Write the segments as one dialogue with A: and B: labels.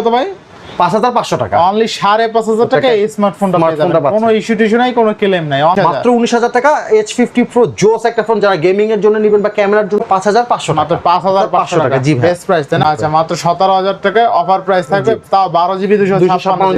A: কত ভাই
B: পাঁচ হাজার পাঁচশো টাকা।
A: অনলি সাড়ে পাঁচ হাজার টাকা এই স্মার্টফোনটা
B: স্মার্টফোনটা
A: কোনো ইস্যু টিস্যু নাই কোনো ক্লেম নাই।
B: মাত্র উনিশ হাজার টাকা এইচ ফিফটি প্রো জোস একটা ফোন যারা গেমিং এর জন্য নেবেন বা ক্যামেরার জন্য পাঁচ হাজার পাঁচশো
A: মাত্র পাঁচ হাজার পাঁচশো টাকা
B: জি ভাই।
A: বেস্ট প্রাইস তাই না? আচ্ছা। মাত্র সতেরো হাজার টাকা অফার প্রাইস থাকবে তাও বারো জিবি দুশো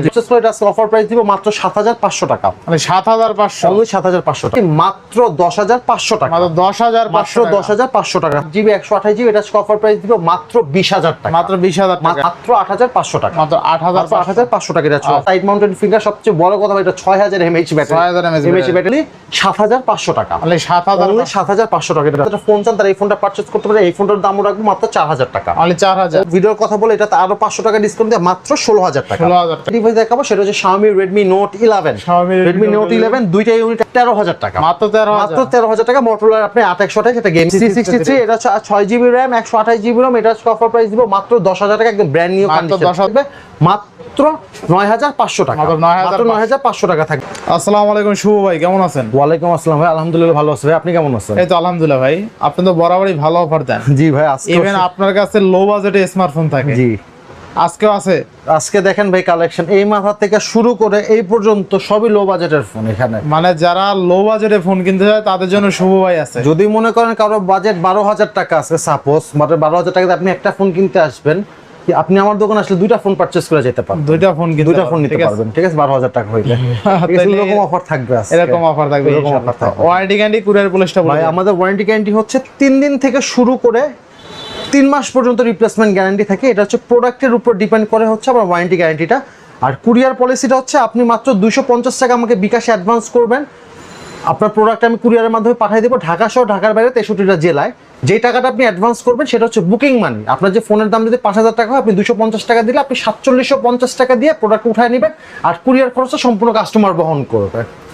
B: বিশেষ করে এটা অফার প্রাইস দিব মাত্র সাত হাজার পাঁচশো টাকা।
A: মানে সাত হাজার পাঁচশো।
B: সাত হাজার পাঁচশো টাকা। মাত্র দশ হাজার পাঁচশো টাকা।
A: মাত্র দশ হাজার
B: মাত্র
A: পাঁচশো
B: দশ হাজার পাঁচশো টাকা। জিবি একশো আঠাশ জিবি এটা অফার প্রাইস দিব মাত্র বিশ হাজার টাকা।
A: মাত্র বিশ হাজার টাকা।
B: মাত্র আট হাজার পাঁচশো টাকা।
A: মাত্র আট হাজার
B: মাত্র আট হাজার পাঁচশো। টাকা এটা সাইড মাউন্টেন ফিঙ্গার সবচেয়ে বড় কথা এটা ছয় হাজার এমএইচ ব্যাটারি
A: 6000
B: এমএইচ ব্যাটারি সাত হাজার পাঁচশো টাকা।
A: মানে
B: টাকা। এটা ফোন চান তারা এই ফোনটা পারচেস করতে পারে এই ফোনটার দামও রাখব মাত্র চার হাজার টাকা।
A: অনলি চার হাজার।
B: ভিডিওর কথা বলে এটা আরও পাঁচশো টাকা ডিসকাউন্ট দিয়ে মাত্র ষোলো হাজার টাকা।
A: 16,000 টাকা।
B: ডিভাইস দেখাবো সেটা হচ্ছে Xiaomi Redmi Note 11
A: Xiaomi Redmi Note
B: Note 11 দুইটা ইউনিট তেরো হাজার টাকা।
A: মাত্র তেরো
B: মাত্র তেরো হাজার টাকা। আপনি আট একশো টাকা এটা গেম সি সিক্সটি থ্রি এটা ছয় জিবি র্যাম একশো আঠাশ জিবি র্যাম এটা অফার প্রাইস দিব মাত্র দশ হাজার টাকা একদম ব্র্যান্ড নিউ
A: মাত্র
B: কন্ডিশন
A: 10,000
B: থাকবে মাত্র নয় হাজার পাঁচশো টাকা।
A: মাত্র
B: নয় হাজার পাঁচশো। টাকা থাকবে।
A: আসসালামু আলাইকুম শুভ ভাই কেমন আছেন?
B: ওয়ালাইকুম আসসালাম ভাই আলহামদুলিল্লাহ ভালো আছে ভাই আপনি কেমন আছেন?
A: এই তো আলহামদুলিল্লাহ ভাই আপনি তো বরাবরই ভালো অফার দেন।
B: জি ভাই
A: ইভেন আপনার কাছে লো বাজেটে স্মার্টফোন থাকে।
B: জি।
A: আজকেও আছে?
B: আজকে দেখেন ভাই কালেকশন এই মাথা থেকে শুরু করে এই পর্যন্ত সবই লো বাজেটের ফোন এখানে।
A: মানে যারা লো বাজেটে ফোন কিনতে চায় তাদের জন্য শুভ ভাই আছে।
B: যদি মনে করেন কারও বাজেট বারো হাজার টাকা আছে সাপোজ মানে বারো হাজার টাকাতে আপনি একটা ফোন কিনতে আসবেন আপনি আমার দোকানে আসলে দুইটা ফোন পারচেস করে যেতে পারবেন?
A: দুইটা ফোন কিনতে
B: দুইটা ফোন নিতে পারবেন ঠিক আছে? বারো হাজার টাকা হইলে এরকম অফার থাকবে।
A: এরকম অফার থাকবে
B: এরকম অফার থাকবে।
A: ওয়ারেন্টি গ্যারান্টি কুরিয়ার পুলিশটা
B: ভাই আমাদের ওয়ারেন্টি গ্যারান্টি হচ্ছে তিন দিন থেকে শুরু করে তিন মাস পর্যন্ত রিপ্লেসমেন্ট গ্যারান্টি থাকে। এটা হচ্ছে প্রোডাক্টের উপর ডিপেন্ড করে হচ্ছে আমার ওয়ারেন্টি গ্যারান্টিটা আর কুরিয়ার পলিসিটা হচ্ছে আপনি মাত্র দুশো পঞ্চাশ টাকা আমাকে বিকাশে অ্যাডভান্স করবেন। আপনার প্রোডাক্ট আমি কুরিয়ারের মাধ্যমে পাঠিয়ে দেবো। ঢাকা সহ ঢাকার বাইরে তেষট্টিটা জেলায়। যেই টাকাটা আপনি অ্যাডভান্স করবেন, সেটা হচ্ছে বুকিং মানি আপনার যে ফোনের দাম যদি পাঁচ হাজার টাকা হয়, আপনি দুশো পঞ্চাশ টাকা দিলে আপনি সাতচল্লিশশো পঞ্চাশ টাকা দিয়ে প্রোডাক্ট উঠায় নেবেন। আর কুরিয়ার খরচটা সম্পূর্ণ কাস্টমার বহন করবে।
A: ইনশাআল্লাহ।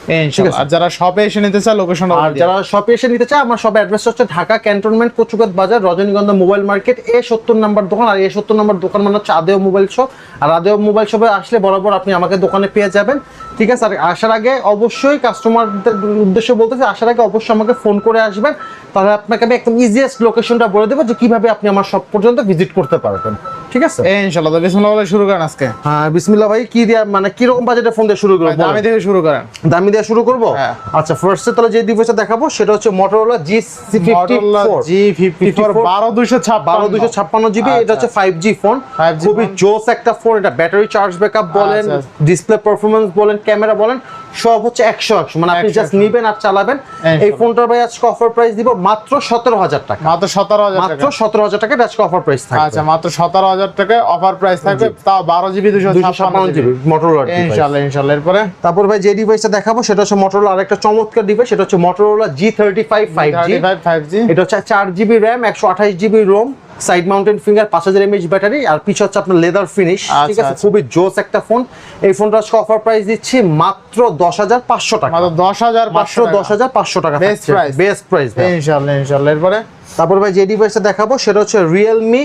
A: আর যারা শপে এসে নিতে চায় লোকেশন
B: আর যারা শপে এসে নিতে চায় আমার শপের অ্যাড্রেস হচ্ছে ঢাকা ক্যান্টনমেন্ট কচুকাত বাজার রজনীগন্ধা মোবাইল মার্কেট এ সত্তর নাম্বার দোকান আর এ সত্তর নাম্বার দোকান মানে হচ্ছে আদেও মোবাইল শপ আর আদেও মোবাইল শপে আসলে বরাবর আপনি আমাকে দোকানে পেয়ে যাবেন। ঠিক আছে আর আসার আগে অবশ্যই কাস্টমারদের উদ্দেশ্য বলতেছে আসার আগে অবশ্যই আমাকে ফোন করে আসবেন। তাহলে আপনাকে আমি একদম ইজিয়েস্ট লোকেশনটা বলে দেবো যে কীভাবে আপনি আমার শপ পর্যন্ত ভিজিট করতে পারবেন। ঠিক আছে?
A: ইনশাআল্লাহ বিসমিল্লাহ বলে শুরু করেন আজকে।
B: হ্যাঁ বিসমিল্লাহ ভাই কি দিয়া মানে কীরকম বাজেটে ফোন দিয়ে শুরু করব
A: দামি থেকে শুরু করেন।
B: দামি দিয়ে শুরু করব?
A: হ্যাঁ।
B: আচ্ছা ফার্স্টে তাহলে যে ডিভাইসটা দেখাবো সেটা হচ্ছে
A: Motorola G54 12256
B: বারো দুশো ছাপ্পান্ন জিবি এটা হচ্ছে ফাইভ জি ফোন
A: 5G
B: খুবই জোস একটা ফোন এটা ব্যাটারি চার্জ ব্যাকআপ বলেন
A: আচ্ছা।
B: ডিসপ্লে পারফরমেন্স বলেন ক্যামেরা বলেন সব হচ্ছে একশো একশো। মানে আপনি জাস্ট নিবেন আর চালাবেন। এই ফোনটার ভাই আজকে অফার প্রাইস দিব মাত্র সতেরো হাজার টাকা।
A: মাত্র সতেরো হাজার
B: মাত্র
A: টাকা।
B: সতেরো হাজার টাকা আজকে অফার প্রাইস থাকবে।
A: আচ্ছা মাত্র সতেরো হাজার টাকা অফার প্রাইস থাকবে তাও বারো জিবি দুশো
B: ছাপ্পান্ন জিবি মোটরোলা
A: ইনশাআল্লাহ ইনশাআল্লাহ। এরপরে?
B: তারপর ভাই যে ডিভাইসটা দেখাবো সেটা হচ্ছে মোটরোলা আরেকটা চমৎকার ডিভাইস সেটা হচ্ছে Motorola G thirty five five G
A: five G
B: এটা হচ্ছে চার জিবি র্যাম একশো আঠাশ G B ROM side mounted finger পাঁচ হাজার এমএইচ ব্যাটারি আর পিছ হচ্ছে আপনার লেদার ফিনিশ ঠিক
A: আচ্ছা,
B: আছে?
A: আচ্ছা।
B: খুবই জোস একটা ফোন এই ফোনটা আজকে অফার প্রাইস দিচ্ছি মাত্র দশ হাজার পাঁচশো টাকা।
A: দশ হাজার
B: মাত্র দশ হাজার পাঁচশো টাকা
A: Best price।
B: বেস্ট প্রাইস
A: ইনশাআল্লাহ ইনশাআল্লাহ। এরপরে?
B: তারপর ভাই যে ডিভাইসটা দেখাবো সেটা হচ্ছে রিয়েলমি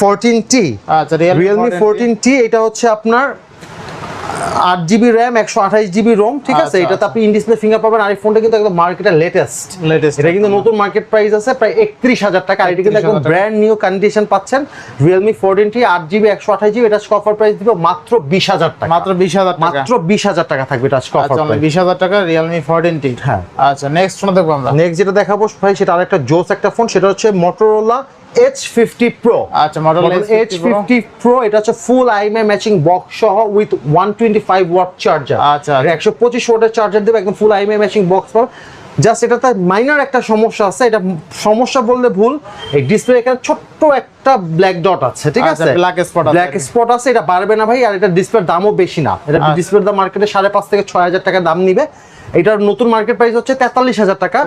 B: ফোরটিন টি
A: আচ্ছা
B: রিয়েলমি ফোরটিন টি এটা হচ্ছে আপনার আট জিবি র্যাম একশো আঠাশ জিবি রোম ঠিক আছে?
A: আচ্ছা,
B: এটাতে আপনি ইন ডিসপ্লে ফিঙ্গার পাবেন আর এই ফোনটা কিন্তু একদম মার্কেটের লেটেস্ট
A: লেটেস্ট
B: এটা কিন্তু নতুন মার্কেট প্রাইস আছে প্রায় একত্রিশ হাজার টাকা। আর এটা কিন্তু একদম ব্র্যান্ড নিউ কন্ডিশন পাচ্ছেন। রিয়েলমি ফোরটিন টি আট জিবি একশো আঠাশ জিবি এটা অফার প্রাইস দিব মাত্র বিশ হাজার টাকা।
A: মাত্র বিশ হাজার টাকা।
B: মাত্র বিশ হাজার টাকা থাকবে এটা আজকে অফার
A: আচ্ছা বিশ হাজার টাকা রিয়েলমি ফোরটিন টি
B: হ্যাঁ।
A: আচ্ছা নেক্সট ফোন দেখব আমরা।
B: নেক্সট যেটা দেখাবো ভাই সেটা আরেকটা জোস একটা ফোন সেটা হচ্ছে মোটরোলা
A: আচ্ছা মডেল
B: এটা হচ্ছে ফুল ম্যাচিং বক্স সহ with one twenty five watt charger
A: আচ্ছা।
B: একশো পঁচিশ ওয়াটের চার্জার দেবে একদম ফুল ম্যাচিং বক্স পাবে। জাস্ট এটাতে মাইনার একটা সমস্যা আছে এটা সমস্যা বললে ভুল। এই ডিসপ্লে এখানে ছোট্ট একটা ব্ল্যাক ডট আছে ঠিক
A: আচ্ছা,
B: আছে?
A: black spot আছে।
B: ব্ল্যাক স্পট আছে এটা বাড়বে না ভাই আর এটা ডিসপ্লের দামও বেশি না। এটা
A: আচ্ছা।
B: ডিসপ্লের দাম মার্কেটে সাড়ে পাঁচ থেকে ছয় হাজার টাকা দাম নিবে। এটার নতুন মার্কেট প্রাইস হচ্ছে তেতাল্লিশ হাজার টাকা।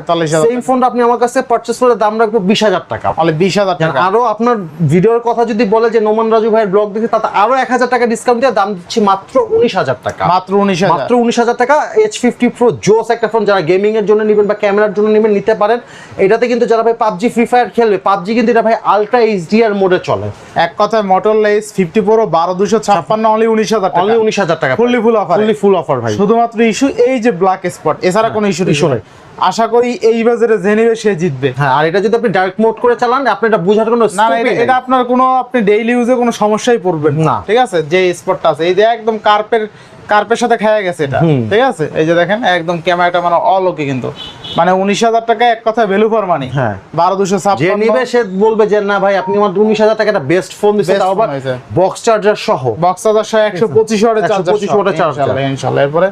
B: সেম ফোনটা আপনি আমার কাছে পারচেস করে দাম রাখব বিশ হাজার টাকা।
A: অনলি বিশ হাজার টাকা।
B: আরও আপনার ভিডিওর কথা যদি বলে যে নোমান রাজু ভাইয়ের ব্লগ দেখে তাতে আরও এক হাজার টাকা ডিসকাউন্ট দিয়ে দাম দিচ্ছি মাত্র উনিশ হাজার টাকা।
A: মাত্র উনিশ
B: মাত্র উনিশ হাজার টাকা এইচ ফিফটি প্রো জোস একটা ফোন যারা গেমিং এর জন্য নেবেন বা ক্যামেরার জন্য নেবেন নিতে পারেন। এটাতে কিন্তু যারা ভাই পাবজি ফ্রি ফায়ার খেলবে পাবজি কিন্তু এটা ভাই আলট্রা এইচডিআর মোডে চলে।
A: এক কথায় মোটর লেস ফিফটি প্রো বারো দুশো ছাপ্পান্ন অনলি উনিশ হাজার টাকা।
B: অনলি উনিশ হাজার টাকা
A: এ।
B: ফুললি ফুল অফার ভাই।
A: শুধুমাত্র ইস্যু এই যে ব্ল্যাক স্পট এছাড়া কোনো ইস্যু ইস্যু
B: নেই।
A: আশা করি এই বাজারে যে নিবে সে জিতবে।
B: হ্যাঁ আর এটা যদি আপনি ডাইরেক্ট মোড করে চালান আপনি এটা বোঝার কোনো
A: না এটা- আপনার কোনো আপনি ডেইলি ইউজে কোনো সমস্যাই পড়বে
B: না।
A: ঠিক আছে? যে স্পটটা আছে। এই যে একদম কার্পের কার্পের সাথে খায়া গেছে এটা। ঠিক আছে? এই যে দেখেন একদম ক্যামেরাটা মানে অলকে কিন্তু। মানে উনিশ হাজার টাকা এক কথা ভ্যালু ফর মানি
B: হ্যাঁ।
A: বারো দুশো
B: যে নিবে সে বলবে যে না ভাই আপনি আমার উনিশ হাজার টাকা একটা বেস্ট ফোন দিচ্ছে তাও। বক্স চার্জার সহ।
A: বক্স চার্জার সহ একশো পঁচিশ ওয়াটের
B: 125
A: চার্জার
B: ওয়াটের charger।
A: ইনশাল্লাহ। এরপরে?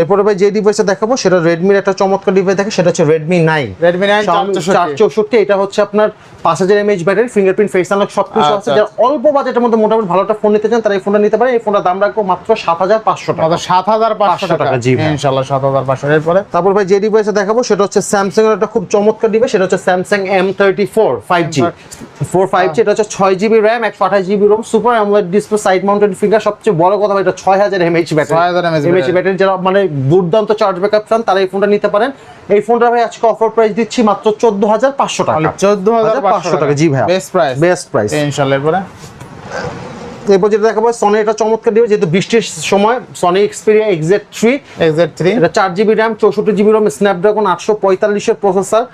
B: এরপরে ভাই যে ডিভাইসটা দেখাবো সেটা রেডমির একটা চমৎকার ডিভাইস দেখে সেটা হচ্ছে রেডমি নাইন
A: রেডমি নাইন
B: চৌষট্টি এটা হচ্ছে আপনার পাঁচ হাজার M A H battery fingerprint face unlock সব কিছু আছে।
A: আচ্ছা,
B: যারা অল্প বাজেটের মধ্যে মোটামুটি ভালো একটা ফোন নিতে চান তারা এই ফোনটা নিতে পারে এই ফোনটার দাম রাখব মাত্র সাত হাজার পাঁচশো টাকা।
A: সাত হাজার পাঁচশো
B: 500 টাকা, জি।
A: ইনশাল্লাহ সাত হাজার পাঁচশো। এরপরে?
B: তারপর ভাই যে ডিভাইসে দেখাবো সেটা হচ্ছে স্যামসাং এর একটা খুব চমৎকার ডিভাইস সেটা হচ্ছে Samsung M thirty four five G four five G এটা হচ্ছে ছয় জিবি র্যাম একশো আঠাশ G B ROM super AMOLED display side mounted finger সবচেয়ে বড় কথা এটা ছয় হাজার M A H battery
A: 6000 mAh
B: M A H battery যারা মানে দুর্দান্ত চার্জ ব্যাকআপ চান তারা এই ফোনটা নিতে পারেন। এই ফোনটা ভাই আজকে অফার প্রাইস দিচ্ছি মাত্র চোদ্দ হাজার পাঁচশো টাকা।
A: চোদ্দ হাজার পাঁচশো টাকা।
B: জি ভাই
A: বেস্ট প্রাইস
B: বেস্ট প্রাইস
A: ইনশাআল্লাহ এরপরে?
B: এরপর যেটা দেখাবো সনি এটা চমৎকার দিবে যেহেতু বৃষ্টির সময় Sony Xperia X Z three
A: X Z three
B: এটা চার জিবি র্যাম চৌষট্টি জিবি রম স্ন্যাপড্রাগন আটশো পঁয়তাল্লিশের প্রসেসর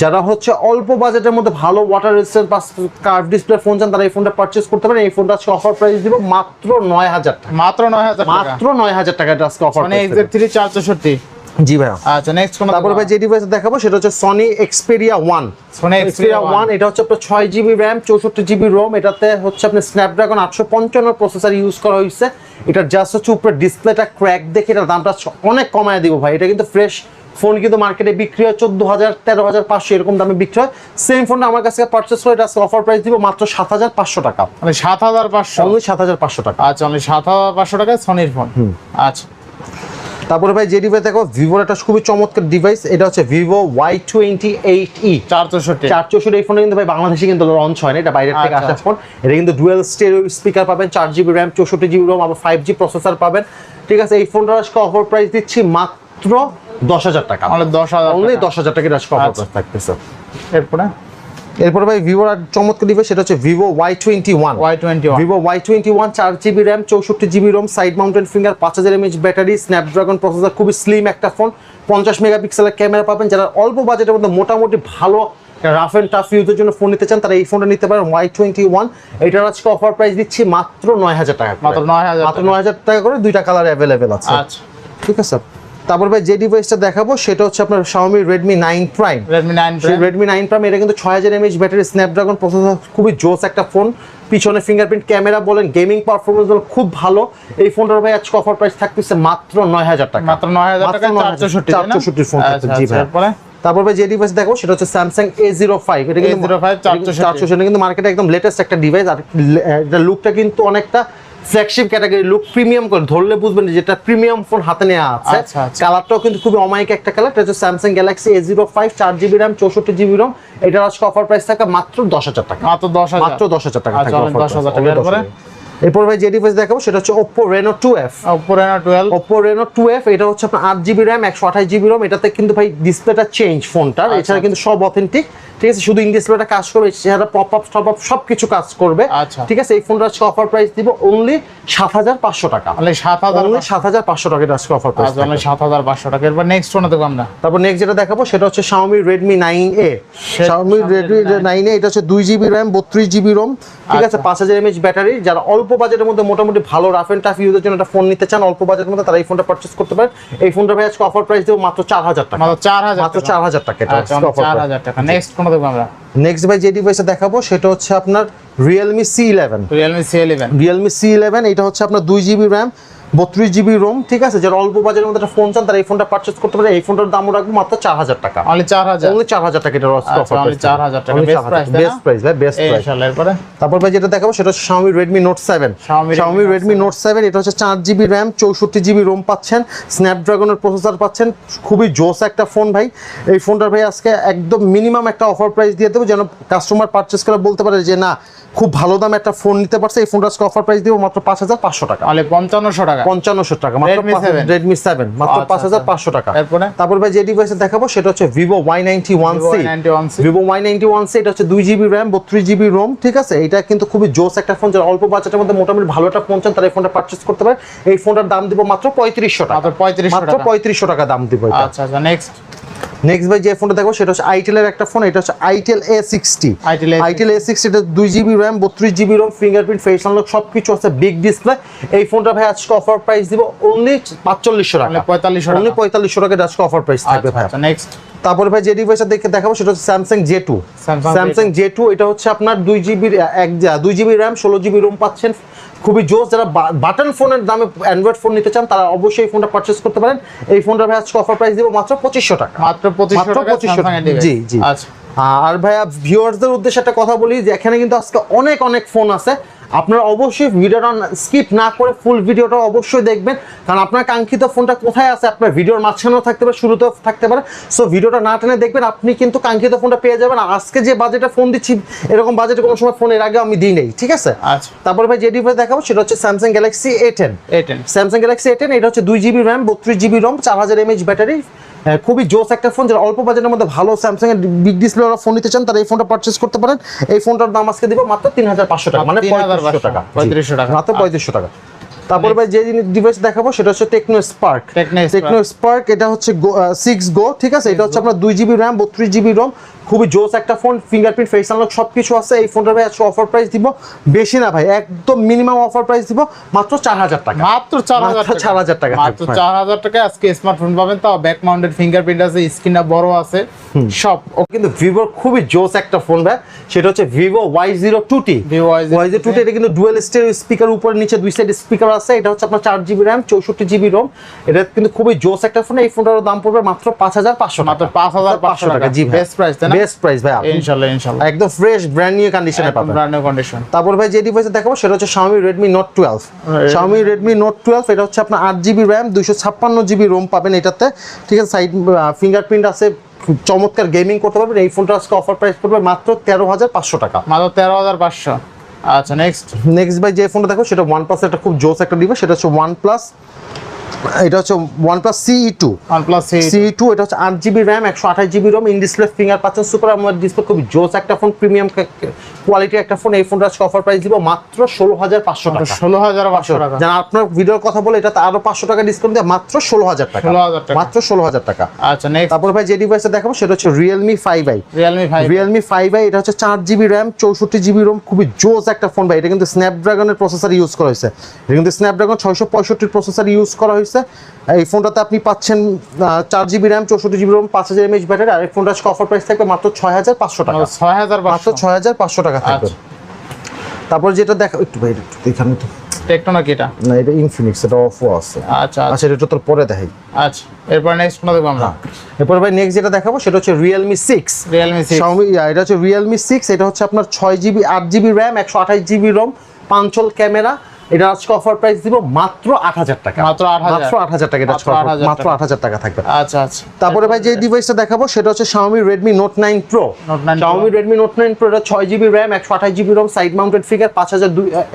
B: যারা হচ্ছে অল্প বাজেটের মধ্যে ভালো ওয়াটার রেজিস্ট্যান্ট বা কার্ভ ডিসপ্লে ফোন চান তারা এই ফোনটা পারচেস করতে পারেন। এই ফোনটা আজকে অফার প্রাইস দিব মাত্র নয় হাজার টাকা।
A: মাত্র নয় হাজার টাকা।
B: মাত্র নয় হাজার টাকা এটা আজকে অফার
A: মানে এক্সাক্ট থ্রি চার চৌষট্টি
B: জি ভাইয়া।
A: আচ্ছা নেক্সট কোন
B: তারপরে ভাই যে ডিভাইস দেখাবো সেটা হচ্ছে Sony Xperia one
A: Sony Xperia
B: Xperia one এটা হচ্ছে আপনার ছয় জিবি র্যাম চৌষট্টি জিবি রোম এটাতে হচ্ছে আপনার স্ন্যাপড্রাগন আটশো পঞ্চান্ন প্রসেসর ইউজ করা হয়েছে। এটা জাস্ট হচ্ছে উপরে ডিসপ্লেটা ক্র্যাক দেখে এটার দামটা অনেক কমায় দিব ভাই। এটা কিন্তু ফ্রেশ ফোন কিন্তু মার্কেটে বিক্রি হয় চোদ্দ হাজার তেরো হাজার পাঁচশো এরকম দামে বিক্রি হয়। সেম ফোনটা আমার কাছে পারচেস করে এটা অফার প্রাইস দিব মাত্র সাত হাজার পাঁচশো টাকা।
A: মানে সাত হাজার পাঁচশো?
B: অনলি সাত হাজার পাঁচশো টাকা।
A: আচ্ছা অনলি সাত হাজার পাঁচশো টাকায় সনির ফোন আচ্ছা।
B: তারপরে ভাই যে ডিভাইস দেখো ভিভোর একটা খুবই চমৎকার ডিভাইস এটা হচ্ছে Vivo Y twenty eight E
A: চার চৌষট্টি।
B: চার চৌষট্টি এই ফোনে কিন্তু ভাই বাংলাদেশে কিন্তু লঞ্চ হয় না এটা বাইরের থেকে
A: আচ্ছা,
B: আসা ফোন এটা কিন্তু ডুয়েল স্টেরিও স্পিকার পাবেন চার জিবি র্যাম চৌষট্টি জিবি রোম আবার ফাইভ জি প্রসেসর পাবেন। ঠিক আছে এই ফোনটার আজকে অফার প্রাইস দিচ্ছি মাত্র দশ হাজার টাকা।
A: অনলি দশ হাজার
B: অনলি দশ হাজার অফার
A: আচ্ছা।
B: প্রাইস থাকতেছে।
A: এরপরে?
B: এরপর ভাই ভিভোর আর চমৎকার ডিভাইস সেটা হচ্ছে Vivo Y twenty one
A: Y twenty one
B: Vivo Y twenty one চার জিবি র্যাম চৌষট্টি G B ROM side mounted finger পাঁচ হাজার M A H battery Snapdragon processor খুবই স্লিম একটা ফোন পঞ্চাশ মেগাপিক্সেলের ক্যামেরা পাবেন। যারা অল্প বাজেটের মধ্যে মোটামুটি ভালো রাফ অ্যান্ড টাফ ইউজের জন্য ফোন নিতে চান তারা এই ফোনটা নিতে পারেন ওয়াই টোয়েন্টি ওয়ান এটার আজকে অফার প্রাইস দিচ্ছি মাত্র নয় হাজার টাকা।
A: মাত্র 9,000
B: মাত্র নয় হাজার টাকা করে দুইটা কালার অ্যাভেলেবেল আছে।
A: আচ্ছা।
B: ঠিক আছে? তারপর ভাই যে ডিভাইসটা দেখাবো সেটা হচ্ছে আপনার Xiaomi Redmi 9 Prime
A: Redmi nine
B: সেই রেডমি নাইন প্রাইম এটা কিন্তু ছয় হাজার এমএইচ ব্যাটারি স্ন্যাপড্রাগন প্রসেসর খুবই জোস একটা ফোন পিছনে ফিঙ্গারপ্রিন্ট ক্যামেরা বলেন গেমিং পারফরমেন্স বলেন খুব ভালো। এই ফোনটার ভাই আজকে অফার প্রাইস থাকতেছে মাত্র নয় হাজার টাকা।
A: মাত্র নয় হাজার টাকা চার চৌষট্টি
B: চার চৌষট্টির ফোন
A: আচ্ছা
B: জি ভাই।
A: এরপরে?
B: তারপর ভাই যে ডিভাইস দেখো সেটা হচ্ছে স্যামসাং এ জিরো ফাইভ এটা কিন্তু
A: A05 464
B: চার চৌষট্টি কিন্তু মার্কেটে একদম লেটেস্ট একটা ডিভাইস আর এটা লুকটা কিন্তু অনেকটা ফ্ল্যাগশিপ ক্যাটাগরি লুক প্রিমিয়াম করে ধরলে বুঝবেন যে যেটা প্রিমিয়াম ফোন হাতে নেওয়া আছে।
A: আচ্ছা, আচ্ছা।
B: কালারটাও কিন্তু খুবই অমায়িক একটা কালার এটা হচ্ছে Samsung Galaxy A zero five চার জিবি র্যাম চৌষট্টি জিবি রম এটার আজকে অফার প্রাইস থাকা মাত্র দশ হাজার টাকা।
A: মাত্র দশ হাজার।
B: মাত্র দশ হাজার টাকা
A: আচ্ছা, 10,000
B: price,
A: টাকা।
B: অনেক 10,000
A: এরপরে?
B: ভাই যে ডিভাইস দেখাবো সেটা হচ্ছে two F
A: Oppo Reno twelve
B: Oppo Reno two F এটা হচ্ছে আপনার আট জিবি র্যাম একশো আঠাশ জিবি রোম এটাতে কিন্তু ভাই ডিসপ্লেটা চেঞ্জ ফোনটার এছাড়া কিন্তু সব অথেন্টিক ঠিক আছে শুধু ইন ডিসপ্লেটা কাজ করবে এছাড়া পপ আপ টপ আপ সব কিছু কাজ করবে।
A: আচ্ছা।
B: ঠিক আছে এই ফোনটা আজকে অফার প্রাইস দিব অনলি সাত হাজার পাঁচশো টাকা।
A: মানে সাত হাজার
B: অনলি সাত হাজার পাঁচশো টাকা এটা আজকে অফার প্রাইস
A: মানে অনলি সাত হাজার পাঁচশো টাকা। এরপর নেক্সট ফোনে দেবো আমরা।
B: তারপর নেক্সট যেটা দেখাবো সেটা হচ্ছে Xiaomi Redmi 9A
A: সে-
B: Xiaomi Redmi 9A এটা হচ্ছে দুই জিবি র্যাম বত্রিশ জিবি রোম ঠিক আছে
A: আচ্ছা।
B: পাঁচ হাজার এমএইচ ব্যাটারি যারা অল্প বাজেটের মধ্যে মোটামুটি ভালো রাফ এন্ড টাফ ইউজের জন্য একটা ফোন নিতে চান অল্প বাজেটের মধ্যে তারা এই ফোনটা পারচেস করতে পারেন। এই ফোনটা ভাই আজকে অফার প্রাইস দেবো মাত্র চার হাজার টাকা।
A: মাত্র চার হাজার
B: মাত্র চার হাজার টাকা এটা
A: চার হাজার টাকা। নেক্সট কোনটা দেবো আমরা?
B: নেক্সট ভাই যে ডিভাইসটা দেখাবো সেটা হচ্ছে আপনার Realme C eleven
A: Realme C eleven
B: Realme C eleven এটা হচ্ছে আপনার দুই জিবি র্যাম বত্রিশ জিবি রোম ঠিক আছে? যারা অল্প বাজারের মধ্যে একটা ফোন চান তারা এই ফোনটা পারচেস করতে পারে। এই ফোনটার দামও রাখব মাত্র চার হাজার টাকা।
A: অনলি চার হাজার।
B: অনলি চার হাজার টাকা
A: আচ্ছা, only 4,000 টাকা, best price, তাই না?
B: বেস্ট প্রাইস ভাই বেস্ট প্রাইস তারপর ভাই যেটা দেখাবো সেটা হচ্ছে Xiaomi Redmi Note 7
A: Xiaomi Redmi
B: Note 7 এটা হচ্ছে চার জিবি র্যাম চৌষট্টি জিবি রোম পাচ্ছেন। স্ন্যাপড্রাগনের প্রসেসর পাচ্ছেন। খুবই জোস একটা ফোন ভাই। এই ফোনটার ভাই আজকে একদম মিনিমাম একটা অফার প্রাইস দিয়ে দেবো যেন কাস্টমার পারচেস করে বলতে পারে যে না খুব ভালো দামে একটা ফোন নিতে পারছে। এই ফোনটা আজকে অফার প্রাইস দিব মাত্র পাঁচ হাজার পাঁচশো টাকা।
A: তাহলে পঞ্চান্নশো টাকা।
B: পঞ্চান্নশো টাকা মাত্র
A: Redmi 7
B: রেডমি সেভেন মাত্র
A: আচ্ছা,
B: পাঁচ হাজার
A: আচ্ছা।
B: পাঁচশো টাকা।
A: এরপরে?
B: তারপর ভাই যে ডিভাইসে দেখাবো সেটা হচ্ছে Vivo Y ninety one
A: Vivo
B: C
A: Y91C
B: Vivo Y ninety one C এটা হচ্ছে দুই জিবি র্যাম বত্রিশ জিবি রোম ঠিক আছে? এটা কিন্তু খুবই জোস একটা ফোন যারা অল্প বাজেটের মধ্যে মোটামুটি ভালো একটা ফোন চান তারা এই ফোনটা পারচেস করতে পারে। এই ফোনটার দাম দিব মাত্র পঁয়ত্রিশশো টাকা।
A: মাত্র 3500 টাকা।
B: পঁয়ত্রিশশো টাকা দাম দিব এটা।
A: আচ্ছা আচ্ছা নেক্সট
B: নেক্সট ভাই যে ফোনটা দেখো সেটা হচ্ছে আইটেল এর একটা ফোন এটা হচ্ছে Itel A sixty
A: Itel A60
B: Itel A sixty এটা দুই জিবি র্যাম বত্রিশ GB ROM fingerprint face unlock সবকিছু আছে বিগ ডিসপ্লে এই ফোনটা ভাই আজকে অফার প্রাইস দিব অনলি পাঁচচল্লিশশো টাকা।
A: পঁয়তাল্লিশশো 4500 টাকা।
B: অনলি পঁয়তাল্লিশশো টাকা আজকে অফার প্রাইস থাকবে ভাই।
A: আচ্ছা নেক্সট
B: তারপরে ভাই যে ডিভাইসটা দেখে দেখাবো সেটা হচ্ছে Samsung J two Samsung J two এটা হচ্ছে আপনার দুই জিবি এক দুই জিবি র্যাম ষোলো জিবি রোম পাচ্ছেন। খুবই জোস যারা বাটন ফোনের দামে অ্যান্ড্রয়েড ফোন নিতে চান তারা অবশ্যই এই ফোনটা পারচেস করতে পারেন। এই ফোনটা ভাই আজকে অফার প্রাইস দিব মাত্র পঁচিশশো টাকা।
A: মাত্র পঁচিশশো
B: মাত্র
A: টাকা
B: 2500
A: Samsung এর device।
B: জি, জি।
A: আচ্ছা।
B: আর ভাইয়া ভিউয়ার্সদের উদ্দেশ্যে একটা কথা বলি যে এখানে কিন্তু আজকে অনেক অনেক ফোন আছে। আপনারা অবশ্যই ভিডিওটা স্কিপ না করে ফুল ভিডিওটা অবশ্যই দেখবেন। কারণ আপনার কাঙ্ক্ষিত ফোনটা কোথায় আছে? আপনার ভিডিওর মাঝখানেও থাকতে পারে শুরুতেও থাকতে পারে। সো ভিডিওটা না টেনে দেখবেন আপনি কিন্তু কাঙ্ক্ষিত ফোনটা পেয়ে যাবেন। আর আজকে যে বাজেটে ফোন দিচ্ছি এরকম বাজেটে কোনো সময় ফোন এর আগে আমি দিই নেই ঠিক আছে?
A: আচ্ছা।
B: তারপর ভাই যে ডিভাইস দেখাবো সেটা হচ্ছে Samsung Galaxy A ten
A: eighteen
B: Samsung Galaxy A ten এটা হচ্ছে দুই জিবি র্যাম বত্রিশ জিবি রম চার হাজার এমএইচ ব্যাটারি খুবই জোস একটা ফোন যারা অল্প বাজেটের মধ্যে ভালো স্যামসাং এর বিগ ডিসপ্লে ওরা ফোন নিতে চান তারা এই ফোনটা পারচেস করতে পারেন। এই ফোনটার দাম আজকে দিব মাত্র তিন হাজার পাঁচশো টাকা মানে
A: 3500
B: পঁয়ত্রিশশো টাকা।
A: পঁয়ত্রিশশো টাকা।
B: মাত্র পঁয়ত্রিশশো টাকা। তারপরে ভাই যে ডিভাইস দেখাবো সেটা হচ্ছে টেকনো স্পার্ক টেকনো স্পার্ক এটা হচ্ছে সিক্স গো ঠিক আছে? এটা হচ্ছে আপনার দুই জিবি র্যাম বত্রিশ জিবি রোম খুবই জোস একটা ফোন ফিঙ্গারপ্রিন্ট ফেস আনলক সব কিছু আছে। এই ফোনটার ভাই আজকে অফার প্রাইস দিব বেশি না ভাই একদম মিনিমাম অফার প্রাইস দিব মাত্র চার হাজার টাকা।
A: মাত্র চার হাজার
B: মাত্র 4000 টাকা
A: মাত্র। চার হাজার টাকা আজকে স্মার্টফোন পাবেন তাও ব্যাক মাউন্টেড ফিঙ্গারপ্রিন্ট আছে স্ক্রিনটা বড় আছে সব।
B: ও কিন্তু ভিভোর খুবই জোস একটা ফোন ভাই। সেটা হচ্ছে Vivo Y zero two T
A: Vivo Y02T
B: Y zero two T এটা কিন্তু ডুয়েল স্টেরিও স্পিকার উপরে নিচে দুই সাইড স্পিকার আছে। এটা হচ্ছে আপনার চার জিবি র্যাম চৌষট্টি জিবি রোম এটা কিন্তু খুবই জোস একটা ফোন এই ফোনটার দাম পড়বে মাত্র পাঁচ হাজার পাঁচশো
A: মাত্র 5,500 টাকা।
B: জি
A: Best price, তাই না?
B: বেস্ট প্রাইস ভাই
A: ইনশাল্লাহ ইনশাল্লাহ।
B: একদম ফ্রেশ ব্র্যান্ড নিউ কন্ডিশনে পাবেন।
A: ব্র্যান্ড নিউ কন্ডিশন
B: তারপর ভাই যে ডিভাইসে দেখাবো সেটা হচ্ছে Xiaomi Redmi Note 12 Xiaomi Redmi Note 12 এটা হচ্ছে আপনার আট জিবি র্যাম দুইশো ছাপ্পান্ন জিবি রোম পাবেন এটাতে। ঠিক আছে সাইড ফিঙ্গারপ্রিন্ট আছে চমৎকার গেমিং করতে পারবেন। এই ফোনটা আজকে অফার প্রাইস পড়বে মাত্র তেরো হাজার পাঁচশো টাকা।
A: মাত্র তেরো হাজার পাঁচশো। আচ্ছা নেক্সট
B: নেক্সট ভাই, যে ফোনটা দেখো, সেটা ওয়ান প্লাস একটা খুব জোস একটা ডিভাইস সেটা হচ্ছে ওয়ান প্লাস এটা হচ্ছে OnePlus CE two
A: OnePlus C
B: C two এটা হচ্ছে আট জিবি র্যাম একশো আঠাশ GB ROM in display finger পাচ্ছেন সুপার আমার ডিসপ্লে খুব জোস একটা ফোন প্রিমিয়াম কোয়ালিটি একটা ফোন এই ফোনটা আজকে অফার প্রাইস দিব মাত্র ষোলো হাজার পাঁচশো টাকা।
A: ষোলো হাজার পাঁচশো টাকা।
B: যেন আপনার ভিডিওর কথা বলে এটাতে আরও পাঁচশো টাকা ডিসকাউন্ট দিয়ে মাত্র ষোলো হাজার টাকা।
A: 16,000 টাকা।
B: মাত্র ষোলো হাজার টাকা।
A: আচ্ছা নেক্সট
B: তারপর ভাই যে ডিভাইসটা দেখাবো সেটা হচ্ছে Realme five i
A: Realme five
B: Realme five i এটা হচ্ছে চার জিবি র্যাম চৌষট্টি জিবি রোম খুবই জোস একটা ফোন ভাই। এটা কিন্তু স্ন্যাপড্রাগনের প্রসেসর ইউজ করা হয়েছে। এটা কিন্তু স্ন্যাপড্রাগন ছয়শো পঁয়ষট্টির প্রসেসর ইউজ করা হয়েছে। এই ফোনটাতে আপনি পাচ্ছেন চার জিবি র্যাম চৌষট্টি জিবি রোম পাঁচ হাজার এমএইচ ব্যাটারি আর এই ফোনটা অফার প্রাইস থাকবে মাত্র ছয় হাজার পাঁচশো টাকা।
A: ছয় হাজার পাঁচশো।
B: ছয় হাজার পাঁচশো টাকা থাকবে।
A: আচ্ছা।
B: তারপর যেটা দেখা একটু ভাই একটু এখানে তো
A: নাকি এটা?
B: না এটা ইনফিনিক্স এটা অফও আছে।
A: আচ্ছা আচ্ছা।
B: আচ্ছা এটা তোর পরে দেখাই।
A: আচ্ছা এরপর নেক্সট কোনটা দেখব আমরা।
B: এরপর ভাই নেক্সট যেটা দেখাবো সেটা হচ্ছে Xiaomi এটা হচ্ছে এটা হচ্ছে আপনার ছয় জিবি আট জিবি র্যাম একশো আঠাশ জিবি রোম পাঁচল ক্যামেরা এটা আজকে অফার প্রাইস দিব মাত্র আট হাজার টাকা।
A: মাত্র 8,000
B: টাকা এটা
A: মাত্র 8,000
B: আট হাজার টাকা। থাকবে।
A: আচ্ছা আচ্ছা।
B: তারপরে ভাই যে ডিভাইসটা দেখাবো সেটা হচ্ছে Xiaomi Redmi Note 9 Pro
A: Note 9 Pro।
B: Xiaomi Redmi Note 9 Pro এটা সাইড মাউন্টেড ফিগার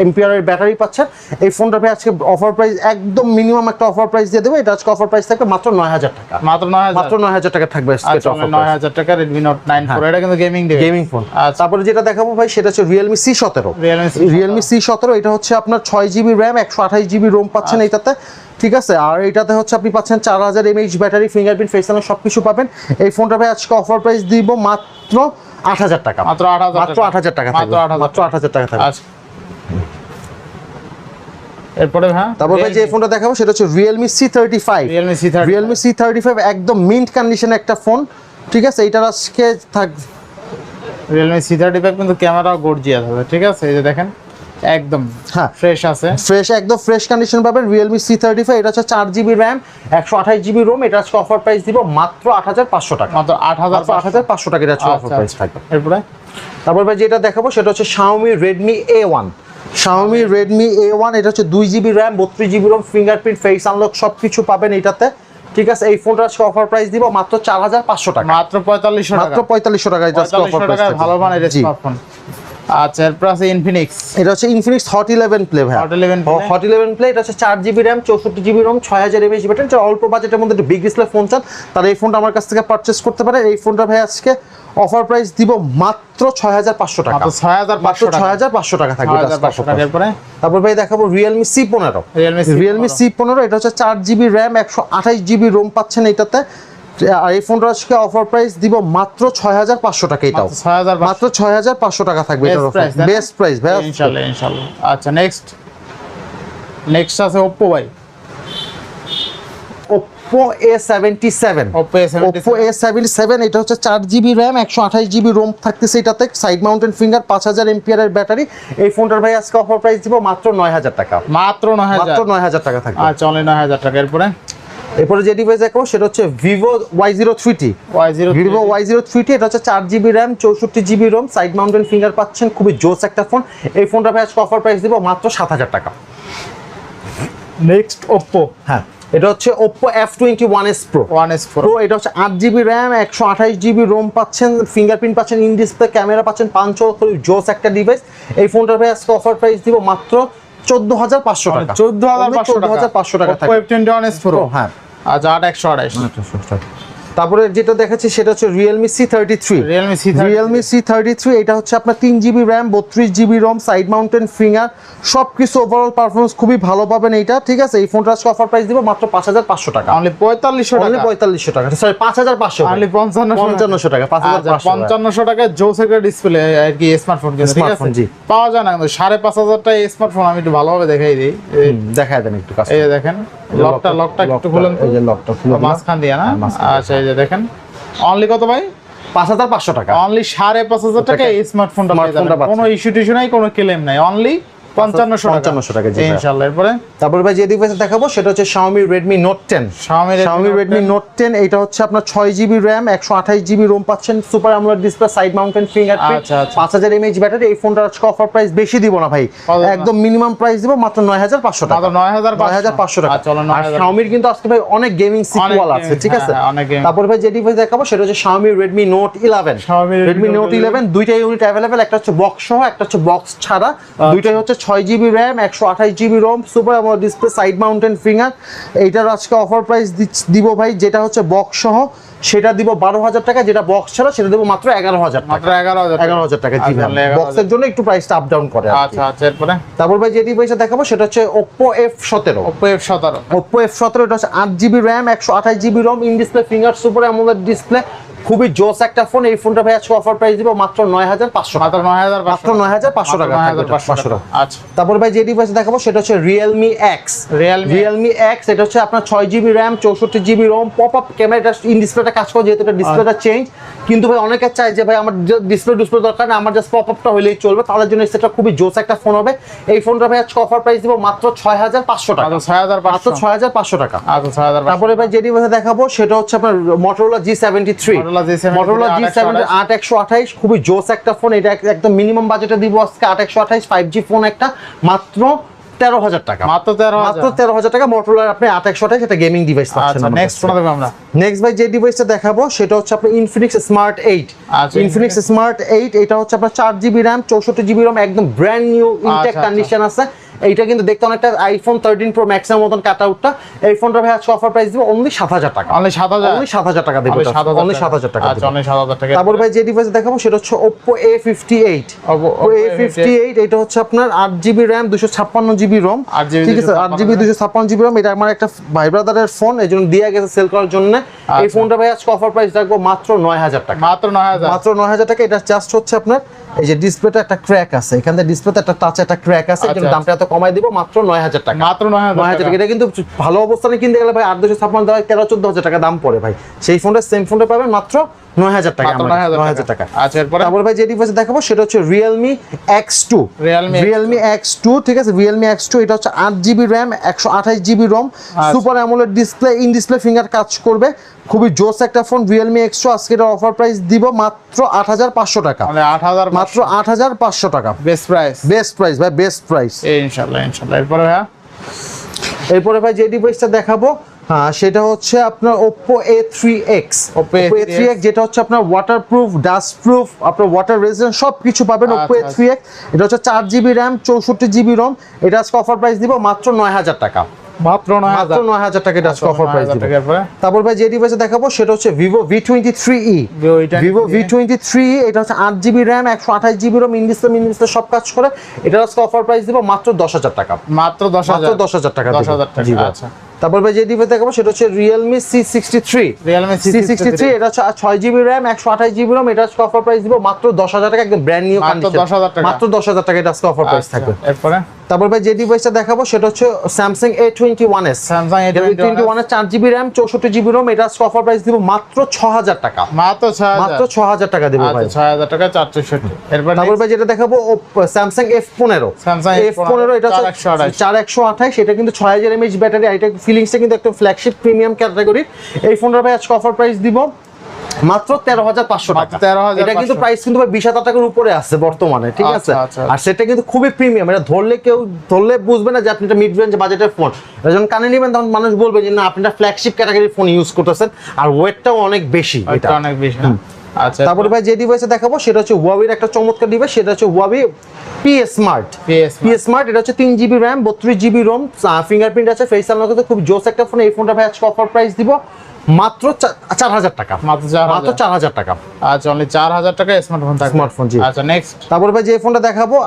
B: এমপিআর ব্যাটারি পাচ্ছেন এই ফোনটা ভাই আজকে অফার প্রাইস একদম মিনিমাম একটা অফার প্রাইস দিয়ে দেবে। এটা আজকে অফার প্রাইস থাকবে মাত্র নয় হাজার টাকা।
A: মাত্র নয় হাজার।
B: মাত্র নয় হাজার টাকা থাকবে আজকে
A: আচ্ছা
B: অফার
A: নয় হাজার টাকা রেডমি নোট নাইন ফোর এটা কিন্তু গেমিং ডিভাইস
B: গেমিং ফোন
A: আচ্ছা।
B: তারপরে যেটা দেখাবো ভাই সেটা হচ্ছে রিয়েলমি সি সতেরো।
A: Realme C17
B: রিয়েলমি সি সতেরো এটা হচ্ছে আপনার ছয় জিবি র্যাম একশো আঠাশ জিবি রোম পাচ্ছেন
A: আচ্ছা।
B: এইটাতে। ঠিক আছে আর এটাতে হচ্ছে আপনি পাচ্ছেন চার হাজার এমএইচ ব্যাটারি ফিঙ্গারপ্রিন্ট ফেস সব কিছু পাবেন। এই ফোনটা ভাই আজকে অফার প্রাইস দিব মাত্র আট হাজার টাকা।
A: মাত্র 8,000
B: মাত্র আট হাজার টাকা
A: মাত্র
B: থাকবে।
A: 8,000
B: আট হাজার টাকা থাকবে।
A: আচ্ছা। এরপরে হ্যাঁ
B: তারপর যে ফোনটা দেখাবো সেটা হচ্ছে একদম মিন্ট কন্ডিশনে একটা ফোন ঠিক আছে এইটার আজকে থাক
A: কিন্তু ক্যামেরা গর্জিয়াস হবে। ঠিক আছে এই যে দেখেন। একদম
B: হ্যাঁ।
A: ফ্রেশ আছে।
B: ফ্রেশ একদম ফ্রেশ কন্ডিশন পাবেন। রিয়েলমি সি থার্টি ফাইভ এটা হচ্ছে চার জিবি র্যাম একশো আঠাশ জিবি রোম এটা আজকে অফার প্রাইস দিব মাত্র আট হাজার পাঁচশো টাকা।
A: মাত্র আট হাজার
B: আট হাজার পাঁচশো টাকা এটা অফার প্রাইস থাকবে।
A: এরপরে?
B: তারপর ভাই যেটা দেখাবো সেটা হচ্ছে Xiaomi Redmi A1 Xiaomi Redmi A1 এটা হচ্ছে দুই জিবি র্যাম বত্রিশ GB ROM fingerprint face unlock সব কিছু পাবেন এটাতে ঠিক আছে এই ফোনটা আজকে অফার প্রাইস দিব মাত্র চার হাজার পাঁচশো টাকা।
A: মাত্র পঁয়তাল্লিশশো
B: মাত্র পঁয়তাল্লিশশো টাকা
A: ভালো মানের
B: জি।
A: স্মার্টফোন আচ্ছা এরপর আছে ইনফিনিক্স
B: এটা হচ্ছে ইনফিনিক্স হট ইলেভেন প্লে ভাই
A: 11 Play।
B: হট ইলেভেন প্লে এটা হচ্ছে চার জিবি র্যাম চৌষট্টি জিবি রোম ছয় হাজার এমএইচ ব্যাটারি এটা অল্প বাজেটের মধ্যে একটু বিগ ডিসপ্লে ফোন চান তারা এই ফোনটা আমার কাছ থেকে পারচেস করতে পারে। এই ফোনটা ভাই আজকে অফার প্রাইস দিব মাত্র ছয় হাজার পাঁচশো টাকা।
A: ছয় হাজার পাঁচশো
B: ছয়
A: টাকা
B: হাজার পাঁচশো টাকা। থাকবে তারপর ভাই দেখাবো রিয়েলমি সি পনেরো।
A: C
B: রিয়েলমি সি পনেরো এটা হচ্ছে চার জিবি র্যাম একশো আঠাশ জিবি রোম পাচ্ছেন এটাতে এই ফোনটা আজকে অফার প্রাইস দিব মাত্র ছয় হাজার পাঁচশো টাকা এটাও।
A: মাত্র ছয় হাজার
B: মাত্র ছয় হাজার পাঁচশো টাকা থাকবে এটার
A: price,
B: বেস্ট প্রাইস ভাই
A: ইনশাল্লাহ ইনশাল্লাহ। আচ্ছা নেক্সট নেক্সট আছে ওপ্পো ভাই।
B: এ
A: এ
B: সেভেন্টি সেভেন এটা হচ্ছে চার জিবি র্যাম একশো আঠাশ জিবি রোম থাকতেছে এটাতে। সাইড মাউন্টেন ফিঙ্গার পাঁচ হাজার এমপিআর ব্যাটারি এই ফোনটার ভাই আজকে অফার প্রাইস দিব মাত্র নয় হাজার টাকা।
A: মাত্র নয় হাজার।
B: মাত্র নয় হাজার টাকা থাকবে।
A: আচ্ছা অনলি নয় হাজার টাকা। এরপরে?
B: এরপরে যে ডিভাইস দেখাবো সেটা হচ্ছে Vivo Y zero three T
A: Y zero
B: Vivo Y zero three T এটা হচ্ছে চার জিবি র্যাম চৌষট্টি GB ROM side mountain finger পাচ্ছেন খুবই জোস একটা ফোন এই ফোনটা ভাই আজকে অফার প্রাইস দিব মাত্র সাত হাজার টাকা।
A: নেক্সট ওপ্পো
B: হ্যাঁ এটা হচ্ছে Oppo F twenty one S Pro
A: one S
B: Pro এটা হচ্ছে আট জিবি র্যাম একশো আঠাশ জিবি রোম পাচ্ছেন ফিঙ্গারপ্রিন্ট পাচ্ছেন ইন ডিসপ্লে ক্যামেরা পাচ্ছেন পাঁচশো জোস একটা ডিভাইস এই ফোনটার ভাই আজকে অফার প্রাইস দিব মাত্র চোদ্দ হাজার পাঁচশো টাকা।
A: চোদ্দ হাজার পাঁচশো
B: চোদ্দ হাজার পাঁচশো টাকা থাকবে।
A: ওয়ান
B: হ্যাঁ।
A: আচ্ছা আট একশো আঠাশ
B: তারপরে যেটা দেখাচ্ছি সেটা হচ্ছে Realme C thirty three
A: Realme C
B: Realme C thirty three এটা হচ্ছে আপনার তিন জিবি র্যাম বত্রিশ GB ROM side mountain finger সব কিছু ওভারঅল পারফরমেন্স খুবই ভালো পাবেন এইটা ঠিক আছে? এই ফোনটা আজকে অফার প্রাইস দিব মাত্র পাঁচ হাজার পাঁচশো টাকা।
A: অনলি পঁয়তাল্লিশশো টাকা।
B: পঁয়তাল্লিশশো টাকা সরি পাঁচ হাজার পাঁচশো
A: অনলি পঞ্চান্ন
B: পঞ্চান্নশো টাকা। পাঁচ হাজার
A: পঞ্চান্নশো টাকায় জোস একটা ডিসপ্লে আর কি স্মার্টফোন কিন্তু ঠিক আছে?
B: জি।
A: পাওয়া যায় না কিন্তু সাড়ে পাঁচ হাজার টাকা স্মার্টফোন আমি একটু ভালোভাবে দেখাই দিই।
B: দেখাই দেন একটু কাজ
A: এই দেখেন লকটা লকটা একটু খুলেন।
B: এই যে লকটা খুলে।
A: মাঝখান দিয়ে না?
B: হ্যাঁ,
A: আচ্ছা এই যে দেখেন। অনলি কত ভাই?
B: পাঁচ হাজার পাঁচশো টাকা।
A: অনলি সাড়ে পাঁচ হাজার টাকা এই স্মার্টফোনটা। কোনো ইস্যু টিস্যু নাই কোনো ক্লেম নাই। অনলি পঞ্চান্নশো টাকা।
B: 5500 টাকা, জি ভাই।
A: ইনশাল্লাহ এরপরে?
B: তারপর ভাই যে ডিভাইস দেখাবো সেটা হচ্ছে Xiaomi Redmi Note 10
A: Xiaomi Redmi
B: Xiaomi
A: Note
B: Redmi
A: 10
B: Note 10 এটা হচ্ছে আপনার ছয় জিবি র্যাম একশো আঠাশ জিবি রোম পাচ্ছেন সুপার আমলার ডিসপ্লে সাইড মাউন্টেন
A: আচ্ছা।
B: পাঁচ হাজার এমএইচ ব্যাটারি এই ফোনটা আজকে অফার প্রাইস বেশি দিব না ভাই। একদম মিনিমাম প্রাইস দিব মাত্র নয় হাজার পাঁচশো টাকা।
A: মাত্র 9,500
B: নয় হাজার পাঁচশো টাকা।
A: আচ্ছা,
B: আর
A: 9,500
B: কিন্তু আজকে ভাই অনেক গেমিং সিকুয়াল আছে ঠিক আছে?
A: হ্যাঁ, হ্যাঁ, অনেক gaming।
B: তারপর ভাই যে ডিভাইস দেখাবো সেটা হচ্ছে 11
A: Xiaomi Redmi
B: Redmi
A: Note
B: Note 11 দুইটা ইউনিট অ্যাভেলেবেল একটা হচ্ছে বক্স সহ একটা হচ্ছে বক্স ছাড়া।
A: আচ্ছা।
B: দুইটাই হচ্ছে ছয় জিবি র্যাম একশো আঠাশ GB ROM super AMOLED display side mountain finger এইটার আজকে অফার প্রাইস দিব ভাই যেটা হচ্ছে বক্স সহ সেটা দিব বারো হাজার টাকা যেটা বক্স ছাড়া সেটা দেবো মাত্র এগারো হাজার
A: মাত্র এগারো হাজার
B: এগারো হাজার টাকা জি
A: আচ্ছা, তাহলে 11,000
B: বক্সের জন্য একটু প্রাইসটা আপ ডাউন করে
A: আচ্ছা আচ্ছা এরপরে?
B: তারপর ভাই যেটি ডিভাইসটা দেখাবো সেটা হচ্ছে ওপ্পো এফ সতেরো।
A: ওপ্পো এফ সতেরো।
B: ওপো এফ সতেরো এটা হচ্ছে আট জিবি র্যাম একশো আঠাশ GB ROM in display finger super AMOLED display খুবই জোস একটা ফোন। এই ফোনটা ভাই আজকে অফার প্রাইস দিব মাত্র নয় হাজার পাঁচশো
A: মাত্র নয় হাজার
B: মাত্র নয় হাজার পাঁচশো টাকা
A: নয়
B: থাকবে
A: হাজার
B: এটা,
A: পাঁচশো
B: পাঁচশো
A: টাকা।
B: টাকা
A: আচ্ছা।
B: তারপর ভাই যে ডিভাইস দেখাবো সেটা হচ্ছে Realme X
A: Realme
B: Realme X এটা হচ্ছে আপনার ছয় জিবি র্যাম চৌষট্টি জিবি রোম পপ আপ ক্যামেরাটা ইন ডিসপ্লেটা কাজ করে যেহেতু এটা ডিসপ্লেটা চেঞ্জ কিন্তু ভাই অনেকে চায় যে ভাই আমার ডিসপ্লে ডিসপ্লে দরকার না আমার জাস্ট পপ আপটা হলেই চলবে। তাদের জন্য সেটা খুবই জোস একটা ফোন হবে। এই ফোনটা ভাই আজকে অফার প্রাইস দিব মাত্র ছয় হাজার পাঁচশো টাকা।
A: মাত্র ছয় হাজার
B: মাত্র
A: পাঁচশো
B: ছয় হাজার পাঁচশো টাকা।
A: আচ্ছা
B: তারপরে ভাই যে ডিভাইসে দেখাবো সেটা হচ্ছে আপনার Motorola G seventy three
A: Motorola G73
B: G seventy আট একশো আঠাইশ খুবই জোস একটা ফোন এটা একদম মিনিমাম বাজেটে দিব আজকে আট একশো আঠাইশ ফাইভ জি ফোন একটা মাত্র তেরো হাজার টাকা।
A: মাত্র তেরো
B: মাত্র তেরো হাজার টাকা মোটরোলার আপনি আট একশো আঠাইশ একটা গেমিং ডিভাইস পাচ্ছেন
A: আচ্ছা নেক্সট দেবো আমরা।
B: নেক্সট ভাই যে ডিভাইসটা দেখাবো সেটা হচ্ছে আপনার Infinix Smart eight Infinix Smart eight এটা হচ্ছে আপনার চার জিবি র্যাম চৌষট্টি জিবি র্যাম একদম ব্র্যান্ড নিউ ইনটেক। কন্ডিশন আছে। এইটা কিন্তু দেখতে অনেকটা আইফোন থার্টিন প্রো ম্যাক্সের মতন কাট আউটটা এই ফোনটা ভাই আজকে অফার প্রাইস দিব অনলি সাত হাজার টাকা।
A: অনলি সাত হাজার?
B: অনলি সাত হাজার টাকা দেবো
A: অনলি সাত হাজার
B: টাকা।
A: আচ্ছা অনলি সাত হাজার টাকা।
B: তারপর ভাই যে ডিভাইস দেখাবো সেটা হচ্ছে Oppo A fifty eight Oppo A fifty eight এটা হচ্ছে আপনার আট জিবি র্যাম দুশো ছাপ্পান্ন জিবি রোম
A: 8GB
B: ঠিক আছে আট জিবি দুশো ছাপ্পান্ন জিবি রোম এটা আমার একটা ভাই ব্রাদারের ফোন এই জন্য দিয়ে গেছে সেল করার জন্য। এই
A: আচ্ছা।
B: ফোনটা ভাই আজকে অফার প্রাইস রাখব মাত্র নয় হাজার টাকা।
A: মাত্র নয় হাজার।
B: মাত্র নয় হাজার টাকা। এটা জাস্ট হচ্ছে আপনার এই যে ডিসপ্লেটা একটা ক্র্যাক আছে এখানে থেকে ডিসপ্লেতে একটা টাচ একটা ক্র্যাক আছে এর
A: আচ্ছা,
B: দামটা এত কমাই দিব মাত্র নয় হাজার টাকা।
A: মাত্র নয় হাজার
B: নয় হাজার টাকা। এটা কিন্তু ভালো অবস্থানে কিনতে গেলে ভাই আট দুশো ছাপ্পান্ন টাকা তেরো চোদ্দ হাজার টাকা দাম পড়ে ভাই। সেই ফোনটা সেম ফোনটা পাবেন মাত্র টাকা
A: আচ্ছা এরপরে?
B: তারপর ভাই যে ডিভাইস দেখাবো সেটা হচ্ছে Realme X two
A: Realme X2
B: Realme X two ঠিক আছে? এটা হচ্ছে। Super AMOLED display in display finger কাজ করবে। খুবই জোস একটা ফোন রিয়েলমি এক্স টু আজকে এটা অফার প্রাইস দিব মাত্র আট হাজার পাঁচশো টাকা।
A: মানে আট হাজার
B: মাত্র আট হাজার পাঁচশো টাকা।
A: বেস্ট প্রাইস
B: বেস্ট প্রাইস ভাই বেস্ট প্রাইস
A: ইনশাল্লাহ ইনশাল্লাহ। এরপরে হ্যাঁ
B: এরপরে ভাই যে ডিভাইসটা দেখাবো হ্যাঁ সেটা হচ্ছে আপনার Oppo A3X
A: Oppo
B: Oppo
A: A3X
B: A3X যেটা হচ্ছে আপনার ওয়াটারপ্রুফ ডাস্ট প্রুফ আপনার ওয়াটার রেজিস্ট্যান্ট সব কিছু পাবেন Oppo
A: আচ্ছা,
B: A3X এটা হচ্ছে চার জিবি র্যাম চৌষট্টি জিবি রম এটা আজকে অফার প্রাইস দিব মাত্র নয় হাজার টাকা।
A: মাত্র নয়
B: মাত্র
A: হাজার
B: নয় হাজার টাকা এটা অফার প্রাইস দিব। তারপর ভাই যে ডিভাইসে দেখাবো সেটা হচ্ছে twenty three E
A: Vivo V23
B: Vivo V twenty three এটা হচ্ছে আট জিবি র্যাম একশো আঠাশ জিবি রোম ইন্ডিসে সব কাজ করে। এটা আজকে অফার প্রাইস দিব মাত্র দশ হাজার টাকা।
A: মাত্র দশ
B: মাত্র
A: হাজার
B: দশ হাজার টাকা
A: দশ
B: দিব।
A: হাজার
B: জি
A: টাকা আচ্ছা।
B: তারপর ভাই যে ডিভাইস দেখাবো সেটা হচ্ছে Realme C sixty three
A: Realme
B: C sixty three এটা হচ্ছে ছয় জিবি র্যাম একশো আঠাশ জিবি রোম এটা আজকে অফার প্রাইস দিব মাত্র দশ হাজার টাকা একদম ব্র্যান্ড নিউ
A: মাত্র 10,000 টাকা।
B: মাত্র দশ হাজার টাকা এটা আজকে অফার প্রাইস
A: আচ্ছা,
B: থাকবে।
A: এরপরে?
B: তারপর ভাই যে ডিভাইসটা দেখাবো সেটা হচ্ছে Samsung A twenty one S
A: Samsung A
B: twenty one চার জিবি র্যাম চৌষট্টি জিবি রোম এটা আজকে অফার প্রাইস দিব মাত্র ছ হাজার টাকা।
A: মাত্র ছয় হাজার।
B: মাত্র ছ হাজার টাকা দেবো ভাই।
A: আচ্ছা ছয় হাজার টাকা চারশোষট্টি এরপর
B: তারপর ভাই যেটা দেখাবো স্যামসাং এফ পনেরো।
A: Samsung
B: এফ পনেরো এটা হচ্ছে
A: 4128
B: চার একশো আঠাশ এটা কিন্তু ছয় হাজার এমএইচ ব্যাটারি এটা ফিলিংসটা কিন্তু একদম ফ্ল্যাগশিপ প্রিমিয়াম ক্যাটাগরি এই ফোনটার ভাই আজকে অফার প্রাইস দিব মাত্র তেরো হাজার পাঁচশো টাকা।
A: 13,500
B: এটা কিন্তু প্রাইস কিন্তু ভাই বিশ হাজার টাকার উপরে আছে বর্তমানে ঠিক আছে?
A: আচ্ছা, আচ্ছা।
B: আর সেটা কিন্তু খুবই প্রিমিয়াম এটা ধরলে কেউ ধরলে বুঝবে না যে আপনি একটা মিড রেঞ্জ বাজেটের ফোন যখন কানে নেবেন তখন মানুষ বলবে যে না আপনি একটা ফ্ল্যাগশিপ ক্যাটাগরির ফোন ইউজ করতেছেন। আর ওয়েটটাও অনেক বেশি
A: এটা।
B: এটা
A: অনেক বেশি না? আচ্ছা।
B: তারপরে ভাই যে ডিভাইসে দেখাবো সেটা হচ্ছে হুয়াবির একটা চমৎকার ডিভাইস সেটা হচ্ছে Huawei P smart P smart এটা হচ্ছে তিন জিবি র্যাম বত্রিশ জিবি রোম ফিঙ্গারপ্রিন্ট আছে ফেস আনলকে খুব জোস একটা ফোন এই ফোনটা ভাই আজকে অফার প্রাইস দিব মাত্র চার হাজার টাকা।
A: মাত্র চার হাজার।
B: টাকা।
A: আচ্ছা অনলি চার হাজার টাকা স্মার্টফোন থাকবে।
B: Smartphone, জি।
A: আচ্ছা নেক্সট
B: তারপর ভাই যে ফোনটা দেখাবো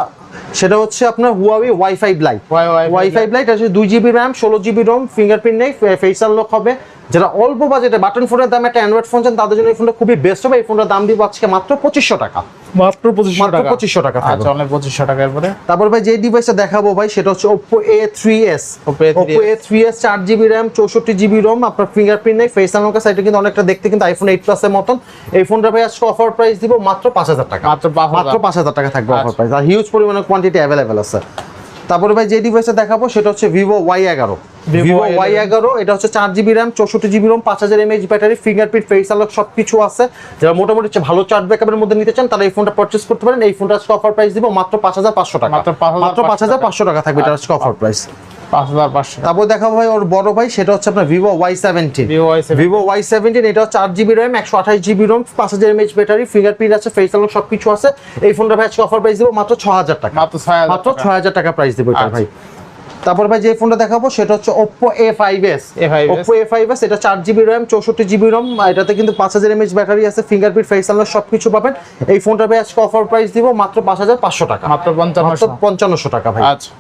B: সেটা হচ্ছে আপনার Huawei Y five lite
A: Huawei Wi-Fi
B: Y five lite আছে দুই জিবি র্যাম ষোলো জিবি রোম ফিঙ্গারপ্রিন্ট নেই ফেস আনলক হবে। যারা অল্প বাজেটে বাটন ফোনের দাম একটা অ্যান্ড্রয়েড ফোন চান তাদের জন্য এই ফোনটা খুবই বেস্ট হবে। এই ফোনটার দাম দিব আজকে মাত্র পঁচিশশো টাকা।
A: মাত্র পঁচিশশো টাকা।
B: পঁচিশশো টাকা
A: আচ্ছা অনলি পঁচিশশো টাকা এরপরে?
B: তারপর ভাই যে ডিভাইসটা দেখাবো ভাই সেটা হচ্ছে Oppo A3s
A: Oppo A3s
B: Oppo A3s চার জিবি র্যাম চৌষট্টি জিবি রোম আপনার ফিঙ্গারপ্রিন্ট নেই ফেস আনলকের সাইডে কিন্তু অনেকটা দেখতে কিন্তু আইফোন এইট প্লাসের মতন। এই ফোনটা ভাই আজকে অফার প্রাইস দিব মাত্র পাঁচ হাজার টাকা।
A: মাত্র
B: মাত্র পাঁচ হাজার টাকা থাকবে অফার
A: আচ্ছা।
B: প্রাইস আর হিউজ পরিমাণে কোয়ান্টিটি অ্যাভেলেবেল আছে। তারপরে ভাই যে ডিভাইসটা দেখাবো সেটা হচ্ছে ভিভো ওয়াই এগারো।
A: Vivo
B: ভিভো
A: Y11
B: ওয়াই এগারো এটা হচ্ছে চার জিবি র্যাম চৌষট্টি জিবি রোম পাঁচ হাজার mAh battery fingerprint face unlock সব কিছু আছে। যারা মোটামুটি হচ্ছে ভালো চার্জ ব্যাকআপের মধ্যে নিতে চান তারা এই ফোনটা পারচেস করতে পারেন। এই ফোনটা আজকে অফার প্রাইস দিব মাত্র পাঁচ হাজার পাঁচশো টাকা।
A: মাত্র 5,500
B: পাঁচ হাজার পাঁচশো টাকা। থাকবে এটা অফার প্রাইস
A: পাঁচ হাজার পাঁচশো।
B: তারপর দেখাবো ভাই ওর বড় ভাই সেটা হচ্ছে আপনার Y seventeen
A: Vivo Y17
B: Vivo Y seventeen এটা ব্যাটারি ফিঙ্গারপ্রিন্ট আছে ফেস আনলক আছে। এই ফোনটা ভাই আজকে অফার প্রাইস দিব মাত্র ছ হাজার টাকা।
A: মাত্র টাকা।
B: প্রাইস দেবো এটা
A: আচ্ছা।
B: ভাই তারপর ভাই যে ফোনটা দেখাবো সেটা হচ্ছে Oppo A5s
A: A5s
B: Oppo A5s এটা এটাতে কিন্তু পাঁচ হাজার এমএইচ ব্যাটারি আছে ফিঙ্গারপ্রিন্ট ফেস আনলক সব কিছু পাবেন। এই ফোনটা ভাই আজকে অফার প্রাইস দিব মাত্র পাঁচ হাজার পাঁচশো টাকা।
A: মাত্র পঞ্চান্ন
B: মাত্র পঞ্চান্নশো টাকা ভাই।
A: আচ্ছা।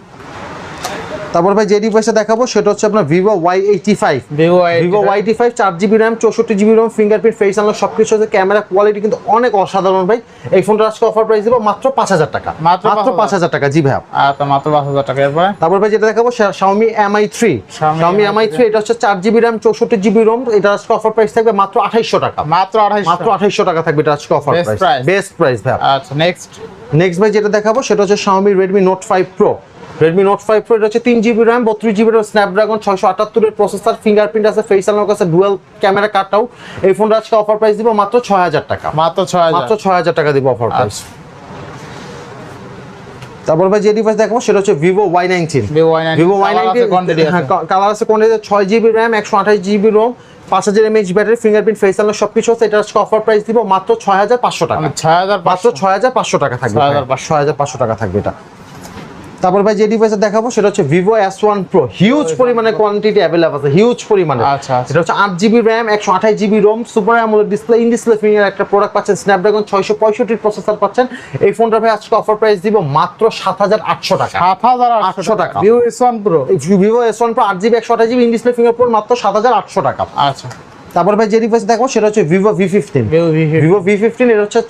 B: তারপর ভাই যে ডিভাইসে দেখাবো সেটা হচ্ছে আপনার Vivo Y eighty five
A: Vivo
B: Vivo Y eighty five চার জিবি র্যাম চৌষট্টি GB ROM fingerprint face unlock সব কিছু আছে। ক্যামেরা কোয়ালিটি কিন্তু অনেক অসাধারণ ভাই। এই ফোনটা আজকে অফার প্রাইস দিব মাত্র পাঁচ হাজার টাকা।
A: মাত্র
B: মাত্র
A: 5,000
B: পাঁচ হাজার টাকা জি ভাই
A: আচ্ছা মাত্র পাঁচ হাজার টাকা।
B: তারপর ভাই যেটা দেখাবো Xiaomi Mi three
A: Xiaomi
B: Xiaomi Mi three এটা হচ্ছে চার জিবি র্যাম চৌষট্টি জিবি রোম এটা আজকে অফার প্রাইস থাকবে মাত্র আঠাইশশো টাকা।
A: মাত্র আঠাইশ
B: মাত্র আঠাইশশো টাকা থাকবে এটা আজকে অফার প্রাইস বেস্ট প্রাইস ভাই
A: আচ্ছা নেক্সট
B: নেক্সট ভাই যেটা দেখাবো সেটা হচ্ছে Xiaomi Redmi Note five Pro Redmi Note five Pro এটা হচ্ছে তিন জিবি র্যাম বত্রিশ জিবি স্ন্যাপড্রাগন ছয়শো আটাত্তরের প্রসেসর ফিঙ্গারপ্রিন্ট আছে ফেস আনলক আছে ডুয়েল ক্যামেরা কাটটাও এই ফোনটা আজকে অফার প্রাইস দিব মাত্র ছয় হাজার টাকা।
A: মাত্র ছয় হাজার
B: মাত্র ছয় হাজার টাকা দিব অফার প্রাইস
A: আচ্ছা।
B: তারপর ভাই যে ডিভাইস দেখাবো সেটা হচ্ছে Vivo Y nineteen
A: Vivo Y আছে
B: কালার আছে। কোয়ান্টিটি ছয় জিবি র্যাম একশো আঠাশ জিবি রোম পাঁচ হাজার mAh battery fingerprint face unlock সব কিছু আছে। এটা আজকে অফার প্রাইস দিব মাত্র ছয় হাজার পাঁচশো টাকা।
A: মানে ছয় হাজার
B: মাত্র ছয় হাজার পাঁচশো টাকা থাকবে
A: 6,500
B: ছয় হাজার পাঁচশো টাকা থাকবে এটা। তারপর ভাই যে ডিভাইসে দেখাবো সেটা হচ্ছে Vivo S one Pro huge পরিমাণে কোয়ান্টিটি অ্যাভেলেবল আছে হিউজ পরিমাণে।
A: আচ্ছা, আচ্ছা।
B: এটা হচ্ছে আট জিবি র্যাম একশো আঠাশ GB ROM super AMOLED display in display finger একটা প্রোডাক্ট পাচ্ছেন স্ন্যাপড্রাগন ছয়শো পঁয়ষট্টির প্রসেসর পাচ্ছেন। এই ফোনটা ভাই আজকে অফার প্রাইস দিব মাত্র সাত হাজার আটশো টাকা।
A: সাত হাজার আটশো টাকা। Vivo S one Pro
B: Vivo S one Pro আট জিবি একশো আঠাশ জিবি ইন ডিসপ্লে ফিঙ্গার মাত্র সাত হাজার আটশো টাকা।
A: আচ্ছা।
B: তারপর ভাই যে ডিভাইস দেখো সেটা হচ্ছে Vivo V fifteen
A: Vivo V
B: fifteen এটা হচ্ছে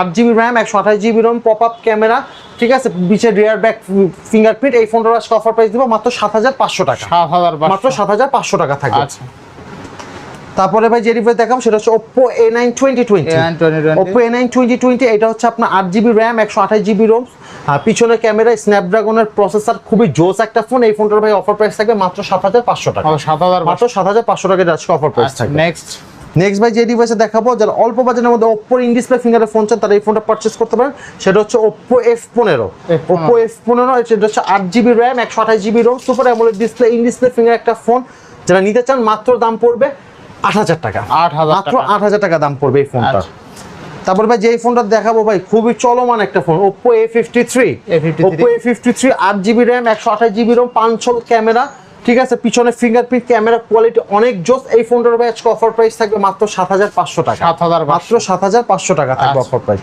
B: আট জিবি র্যাম একশো আঠাশ GB ROM pop up camera ঠিক আছে? বিচের রিয়ার ব্যাক ফিঙ্গারপ্রিন্ট এই ফোনটার আজকে অফার প্রাইস দিব মাত্র সাত হাজার পাঁচশো টাকা। মাত্র সাত হাজার পাঁচশো টাকা থাকে
A: আচ্ছা।
B: তারপরে ভাই যে ডিভাইস দেখাম সেটা হচ্ছে twenty
A: A9 2020
B: A nine twenty twenty এটা হচ্ছে আপনার আট জিবি র্যাম একশো আঠাশ জিবি রোম আর পিছনের ক্যামেরায় স্ন্যাপড্রাগনের প্রসেসর খুবই জোস একটা ফোন এই ফোনটার ভাই অফার প্রাইস থাকবে মাত্র সাত হাজার পাঁচশো টাকা।
A: মাত্র সাত হাজার
B: মাত্র সাত হাজার পাঁচশো টাকা আজকে অফার প্রাইস
A: আচ্ছা
B: থাকবে।
A: নেক্সট
B: নেক্সট ভাই যে ডিভাইসে দেখাবো যারা অল্প বাজেটের মধ্যে ওপ্পোর ইন ডিসপ্লে ফিঙ্গারের ফোন চান তারা এই ফোনটা পারচেস করতে পারেন। সেটা হচ্ছে ওপ্পো এফ পনেরো।
A: F15
B: ওপ্পো এফ পনেরো সেটা হচ্ছে আট জিবি র্যাম একশো আঠাশ GB ROM super AMOLED display in display finger একটা ফোন যারা নিতে চান মাত্র দাম পড়বে আট হাজার টাকা।
A: আট হাজার
B: মাত্র আট হাজার টাকা দাম পড়বে এই ফোনটা
A: আচ্ছা।
B: তারপর ভাই যে ফোনটা দেখাবো ভাই খুবই চলমান একটা phone Oppo A fifty three
A: A53
B: Oppo A fifty three আট জিবি র্যাম একশো আঠাশ জিবি রোম পাঁচশো ক্যামেরা ঠিক আছে? পিছনে ফিঙ্গারপ্রিন্ট ক্যামেরা কোয়ালিটি অনেক জোস। এই ফোনটার ভাই আজকে অফার প্রাইস থাকবে মাত্র সাত হাজার পাঁচশো টাকা।
A: 7,500
B: মাত্র সাত হাজার পাঁচশো টাকা থাকবে
A: আচ্ছা।
B: অফার প্রাইস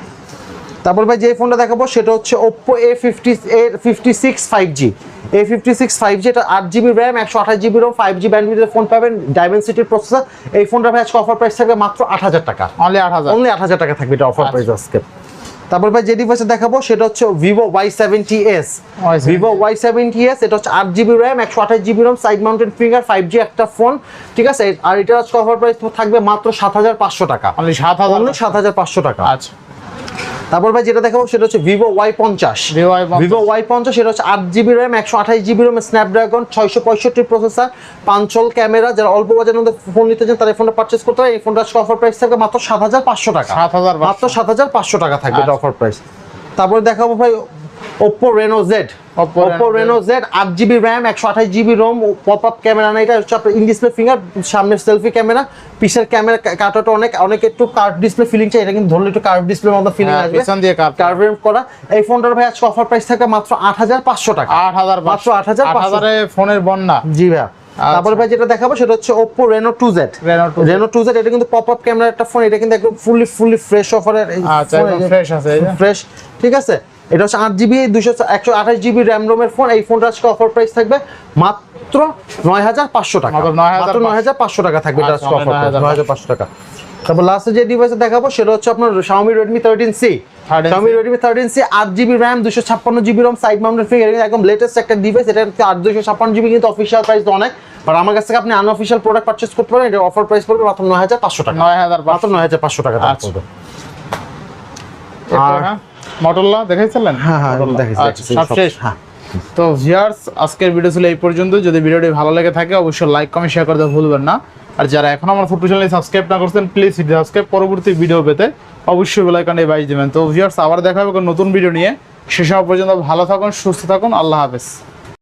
B: তারপর ভাই যে ফোনটা দেখাবো সেটা হচ্ছে Oppo A fifty A fifty six five G A fifty six five G এটা আট জিবি র্যাম একশো আঠাশ জিবি রোম ফাইভ জি ব্যান্ডউইথের ফোন পাবেন ডায়মেন্সিটির প্রসেসর এই ফোনটা ভাই আজকে অফার প্রাইস থাকবে মাত্র আট হাজার টাকা।
A: অনলি আট হাজার।
B: অনলি আট হাজার টাকা থাকবে এটা অফার
A: আচ্ছা।
B: প্রাইস আজকে। তারপর ভাই যে ডিভাইসে দেখাবো সেটা হচ্ছে Vivo Y seventy S Vivo Y seventy S এটা হচ্ছে আট জিবি র্যাম একশো আঠাশ GB ROM side mountain finger five G একটা ফোন ঠিক আছে? আর এটার আজকে অফার প্রাইস থাকবে মাত্র সাত হাজার পাঁচশো টাকা।
A: সাত হাজার।
B: সাত হাজার পাঁচশো টাকা।
A: আচ্ছা।
B: তারপর ভাই যেটা দেখাবো সেটা হচ্ছে ভিভো ওয়াই পঞ্চাশ।
A: Vivo Y50
B: ভিভো ওয়াই পঞ্চাশ সেটা হচ্ছে আট জিবি র্যাম একশো আঠাশ জিবি র্যাম স্ন্যাপড্রাগন ছয়শো পঁয়ষট্টি প্রসেসর পাঁচশোল ক্যামেরা যারা অল্প বাজারের মধ্যে ফোন নিতে চান তারা এই ফোনটা পার্চেস করতে হয় এই ফোনটা অফার প্রাইস থাকবে মাত্র সাত হাজার পাঁচশো টাকা।
A: 7,500
B: মাত্র সাত হাজার পাঁচশো টাকা থাকবে
A: আচ্ছা।
B: অফার প্রাইস তারপরে দেখাবো ভাই Oppo Reno Z
A: Oppo
B: Oppo
A: Reno
B: Reno Z আট জিবি র্যাম একশো আঠাশ GB ROM pop up camera না এটা হচ্ছে আপনার ইন ডিসপ্লে ফিঙ্গার সামনের সেলফি ক্যামেরা পিছের ক্যামেরা কাটাটা অনেক অনেক একটু কার্ভ ডিসপ্লে ফিলিং চাই এটা কিন্তু ধরলে একটু কার্ভ ডিসপ্লের মতো ফিলিং
A: হ্যাঁ,
B: আসবে।
A: পিছন দিয়ে কার্ভ।
B: কার্ভ করা। এই ফোনটার ভাই আজকে অফার প্রাইস থাকে মাত্র আট হাজার পাঁচশো টাকা।
A: আট হাজার
B: মাত্র আট হাজার
A: হাজারে ফোনের বন্যা।
B: জি ভাইয়া। তারপরে ভাই যেটা দেখাবো সেটা হচ্ছে Z
A: Reno 2Z
B: Reno two Z এটা কিন্তু পপ আপ ক্যামেরার একটা ফোন এটা কিন্তু একদম ফুললি ফুললি ফ্রেশ অফারের
A: আচ্ছা একদম ফ্রেশ আছে
B: ফ্রেশ ঠিক আছে? এটা হচ্ছে আট জিবি দুশো একশো আঠাশ জিবি র্যাম রোমের ফোন এই ফোনটা আজকে অফার প্রাইস থাকবে মাত্র নয় হাজার পাঁচশো টাকা।
A: মাত্র
B: নয় হাজার পাঁচশো। টাকা থাকবে এটা আজকে অফার নয় হাজার পাঁচশো টাকা। তারপর লাস্টে যে ডিভাইসে দেখাবো সেটা হচ্ছে আপনার Xiaomi Redmi 13C
A: 13C
B: Xiaomi Redmi 13C আট জিবি র্যাম দুশো ছাপ্পান্ন GB ROM side mounted finger একদম লেটেস্ট একটা ডিভাইস এটা হচ্ছে আট দুশো ছাপ্পান্ন জিবি কিন্তু অফিসিয়াল প্রাইস অনেক। বাট আমার কাছ থেকে আপনি আনঅফিসিয়াল প্রোডাক্ট পারচেস করতে পারেন এটা অফার প্রাইস পড়বে মাত্র নয় হাজার পাঁচশো টাকা।
A: নয় হাজার
B: মাত্র নয় হাজার পাঁচশো টাকা
A: আচ্ছা। আর মটোরলা দেখাইছিলেন?
B: হ্যাঁ হ্যাঁ দেখাইছি
A: আচ্ছা, সব
B: সব-
A: শেষ।
B: হ্যাঁ।
A: তো ভিউয়ার্স আজকের ভিডিও ছিল এই পর্যন্ত। যদি ভিডিওটি ভালো লেগে থাকে অবশ্যই লাইক কমেন্ট শেয়ার করতে ভুলবেন না। আর যারা এখন আমার ফুটবল চ্যানেল সাবস্ক্রাইব না করছেন প্লিজ সাবস্ক্রাইব পরবর্তী ভিডিও পেতে অবশ্যই বেল আইকনে বাজিয়ে দেবেন। তো ভিউয়ার্স আবার দেখা হবে নতুন ভিডিও নিয়ে। সে সময় পর্যন্ত ভালো থাকুন সুস্থ থাকুন। আল্লাহ হাফেজ।